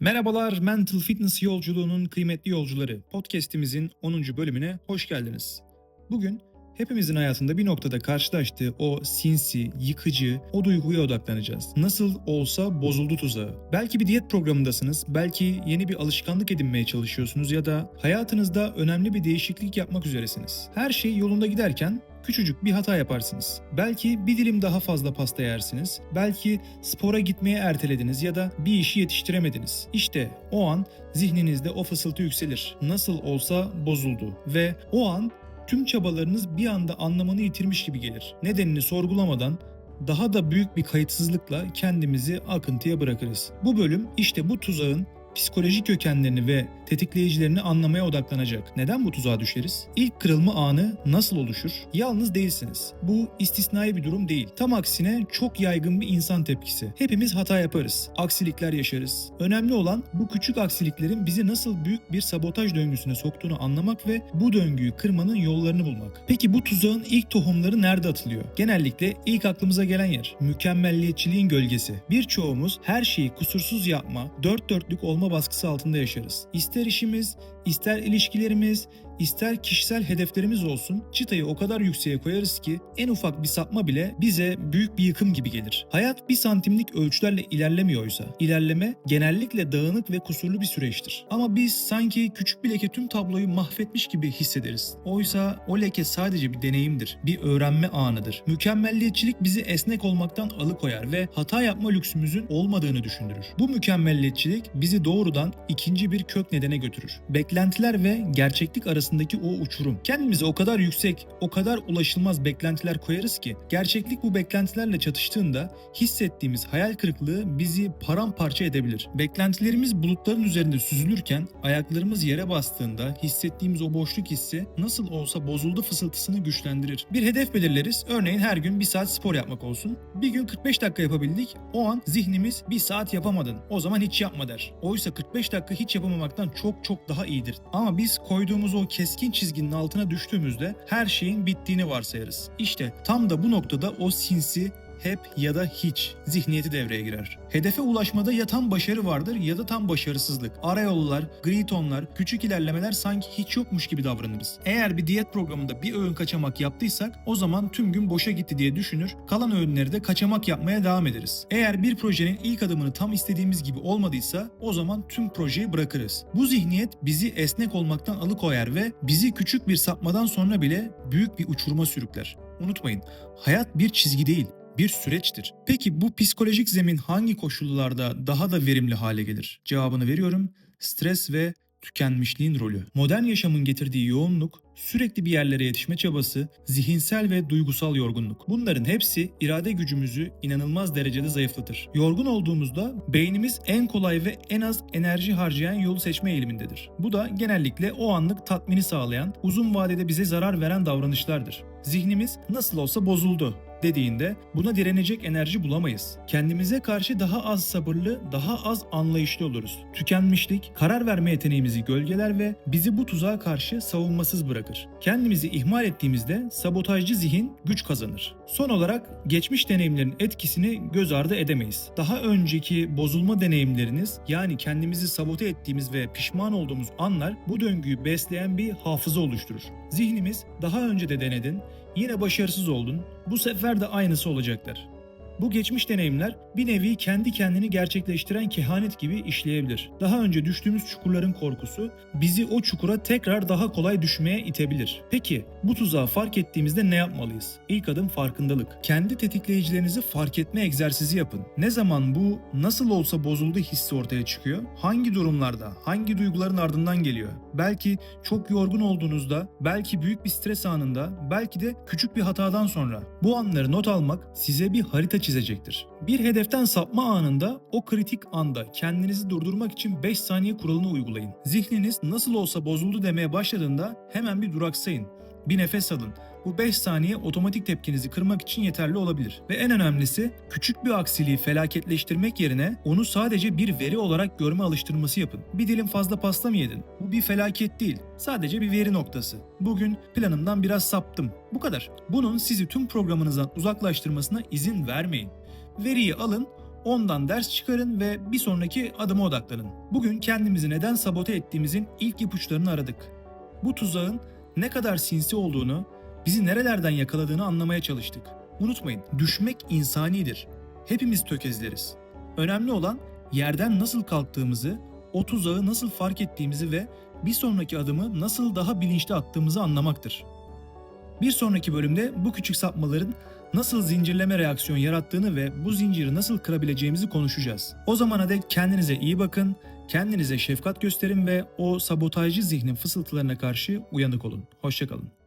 Merhabalar Mental Fitness yolculuğunun kıymetli yolcuları. Podcast'imizin 10. bölümüne hoş geldiniz. Bugün hepimizin hayatında bir noktada karşılaştığı o sinsi, yıkıcı, o duyguya odaklanacağız. Nasıl olsa bozuldu tuzağı. Belki bir diyet programındasınız, belki yeni bir alışkanlık edinmeye çalışıyorsunuz ya da hayatınızda önemli bir değişiklik yapmak üzeresiniz. Her şey yolunda giderken küçücük bir hata yaparsınız. Belki bir dilim daha fazla pasta yersiniz. Belki spora gitmeye ertelediniz ya da bir işi yetiştiremediniz. İşte o an zihninizde o fısıltı yükselir. Nasıl olsa bozuldu ve o an tüm çabalarınız bir anda anlamını yitirmiş gibi gelir. Nedenini sorgulamadan daha da büyük bir kayıtsızlıkla kendimizi akıntıya bırakırız. Bu bölüm işte bu tuzağın psikolojik kökenlerini ve tetikleyicilerini anlamaya odaklanacak. Neden bu tuzağa düşeriz? İlk kırılma anı nasıl oluşur? Yalnız değilsiniz. Bu istisnai bir durum değil. Tam aksine çok yaygın bir insan tepkisi. Hepimiz hata yaparız. Aksilikler yaşarız. Önemli olan bu küçük aksiliklerin bizi nasıl büyük bir sabotaj döngüsüne soktuğunu anlamak ve bu döngüyü kırmanın yollarını bulmak. Peki bu tuzağın ilk tohumları nerede atılıyor? Genellikle ilk aklımıza gelen yer mükemmelliyetçiliğin gölgesi. Birçoğumuz her şeyi kusursuz yapma, dört dörtlük olma baskısı altında yaşarız. İster işimiz, ister ilişkilerimiz, ister kişisel hedeflerimiz olsun çıtayı o kadar yükseğe koyarız ki en ufak bir sapma bile bize büyük bir yıkım gibi gelir. Hayat bir santimlik ölçülerle ilerlemiyorsa ilerleme genellikle dağınık ve kusurlu bir süreçtir. Ama biz sanki küçük bir leke tüm tabloyu mahvetmiş gibi hissederiz. Oysa o leke sadece bir deneyimdir, bir öğrenme anıdır. Mükemmelliyetçilik bizi esnek olmaktan alıkoyar ve hata yapma lüksümüzün olmadığını düşündürür. Bu mükemmelliyetçilik bizi doğrudan ikinci bir kök nedene götürür. Beklentiler ve gerçeklik arasındaki o uçurum. Kendimize o kadar yüksek, o kadar ulaşılmaz beklentiler koyarız ki gerçeklik bu beklentilerle çatıştığında hissettiğimiz hayal kırıklığı bizi paramparça edebilir. Beklentilerimiz bulutların üzerinde süzülürken ayaklarımız yere bastığında hissettiğimiz o boşluk hissi nasıl olsa bozuldu fısıltısını güçlendirir. Bir hedef belirleriz. Örneğin her gün bir saat spor yapmak olsun. Bir gün 45 dakika yapabildik. O an zihnimiz bir saat yapamadın. O zaman hiç yapma der. Oysa 45 dakika hiç yapamamaktan çok çok daha iyidir. Ama biz koyduğumuz o keskin çizginin altına düştüğümüzde her şeyin bittiğini varsayarız. İşte tam da bu noktada o sinsi hep ya da hiç zihniyeti devreye girer. Hedefe ulaşmada ya tam başarı vardır ya da tam başarısızlık. Arayollar, gri tonlar, küçük ilerlemeler sanki hiç yokmuş gibi davranırız. Eğer bir diyet programında bir öğün kaçamak yaptıysak o zaman tüm gün boşa gitti diye düşünür, kalan öğünleri de kaçamak yapmaya devam ederiz. Eğer bir projenin ilk adımını tam istediğimiz gibi olmadıysa o zaman tüm projeyi bırakırız. Bu zihniyet bizi esnek olmaktan alıkoyar ve bizi küçük bir sapmadan sonra bile büyük bir uçuruma sürükler. Unutmayın, hayat bir çizgi değil, bir süreçtir. Peki bu psikolojik zemin hangi koşullarda daha da verimli hale gelir? Cevabını veriyorum. Stres ve tükenmişliğin rolü. Modern yaşamın getirdiği yoğunluk, sürekli bir yerlere yetişme çabası, zihinsel ve duygusal yorgunluk. Bunların hepsi irade gücümüzü inanılmaz derecede zayıflatır. Yorgun olduğumuzda beynimiz en kolay ve en az enerji harcayan yolu seçme eğilimindedir. Bu da genellikle o anlık tatmini sağlayan, uzun vadede bize zarar veren davranışlardır. Zihnimiz nasıl olsa bozuldu dediğinde buna direnecek enerji bulamayız. Kendimize karşı daha az sabırlı, daha az anlayışlı oluruz. Tükenmişlik, karar verme yeteneğimizi gölgeler ve bizi bu tuzağa karşı savunmasız bırakır. Kendimizi ihmal ettiğimizde sabotajcı zihin güç kazanır. Son olarak geçmiş deneyimlerin etkisini göz ardı edemeyiz. Daha önceki bozulma deneyimleriniz yani kendimizi sabote ettiğimiz ve pişman olduğumuz anlar bu döngüyü besleyen bir hafıza oluşturur. Zihnimiz daha önce de denedin, yine başarısız oldun, bu sefer de aynısı olacaklar. Bu geçmiş deneyimler bir nevi kendi kendini gerçekleştiren kehanet gibi işleyebilir. Daha önce düştüğümüz çukurların korkusu bizi o çukura tekrar daha kolay düşmeye itebilir. Peki bu tuzağı fark ettiğimizde ne yapmalıyız? İlk adım farkındalık. Kendi tetikleyicilerinizi fark etme egzersizi yapın. Ne zaman bu nasıl olsa bozuldu hissi ortaya çıkıyor? Hangi durumlarda, hangi duyguların ardından geliyor? Belki çok yorgun olduğunuzda, belki büyük bir stres anında, belki de küçük bir hatadan sonra. Bu anları not almak size bir harita çizecektir. Bir hedeften sapma anında o kritik anda kendinizi durdurmak için 5 saniye kuralını uygulayın. Zihniniz nasıl olsa bozuldu demeye başladığında hemen bir duraksayın. Bir nefes alın. Bu 5 saniye otomatik tepkinizi kırmak için yeterli olabilir. Ve en önemlisi küçük bir aksiliği felaketleştirmek yerine onu sadece bir veri olarak görme alıştırması yapın. Bir dilim fazla pasta mı yedin? Bu bir felaket değil. Sadece bir veri noktası. Bugün planımdan biraz saptım. Bu kadar. Bunun sizi tüm programınızdan uzaklaştırmasına izin vermeyin. Veriyi alın, Ondan ders çıkarın ve bir sonraki adıma odaklanın. Bugün kendimizi neden sabote ettiğimizin ilk ipuçlarını aradık. Bu tuzağın ne kadar sinsi olduğunu, bizi nerelerden yakaladığını anlamaya çalıştık. Unutmayın, düşmek insanidir. Hepimiz tökezleriz. Önemli olan yerden nasıl kalktığımızı, o tuzağı nasıl fark ettiğimizi ve bir sonraki adımı nasıl daha bilinçli attığımızı anlamaktır. Bir sonraki bölümde bu küçük sapmaların nasıl zincirleme reaksiyon yarattığını ve bu zinciri nasıl kırabileceğimizi konuşacağız. O zamana dek kendinize iyi bakın, kendinize şefkat gösterin ve o sabotajcı zihnin fısıltılarına karşı uyanık olun. Hoşçakalın.